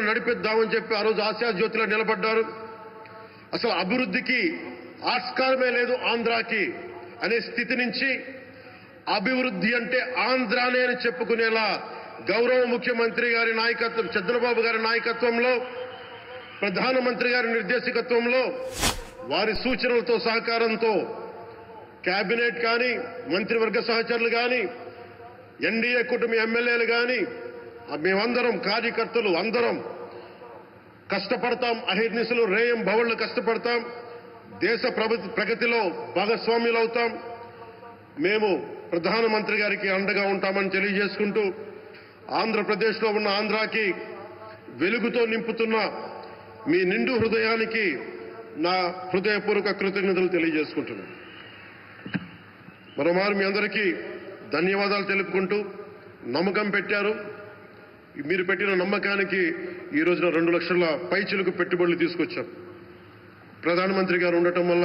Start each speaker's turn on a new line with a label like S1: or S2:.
S1: నడిపిద్దామని చెప్పి ఆ రోజు ఆశా జ్యోతిలో నిలబడ్డారు. అసలు అభివృద్ధికి ఆస్కారమే లేదు ఆంధ్రాకి అనే స్థితి నుంచి అభివృద్ధి అంటే ఆంధ్రానే అని చెప్పుకునేలా గౌరవ ముఖ్యమంత్రి గారి నాయకత్వం చంద్రబాబు గారి నాయకత్వంలో ప్రధానమంత్రి గారి నిర్దేశకత్వంలో వారి సూచనలతో సహకారంతో కేబినెట్ కానీ మంత్రివర్గ సహచరులు కానీ ఎన్డీఏ కుటుంబ ఎమ్మెల్యేలు కానీ మేమందరం కార్యకర్తలు అందరం కష్టపడతాం. అహిర్నిశలు రేయం భవళ్ళు కష్టపడతాం. దేశ ప్రగతిలో భాగస్వామ్యులు అవుతాం మేము ప్రధానమంత్రి గారికి అండగా ఉంటామని తెలియజేసుకుంటూ ఆంధ్రప్రదేశ్లో ఉన్న ఆంధ్రాకి వెలుగుతో నింపుతున్న మీ నిండు హృదయానికి నా హృదయపూర్వక కృతజ్ఞతలు తెలియజేసుకుంటున్నాను మరోమారు మీ అందరికీ ధన్యవాదాలు తెలుపుకుంటూ నమ్మకం పెట్టారు. మీరు పెట్టిన నమ్మకానికి ఈ రోజున రెండు లక్షల పైచిలకు పెట్టుబడులు తీసుకొచ్చాం. ప్రధానమంత్రి గారు ఉండటం వల్ల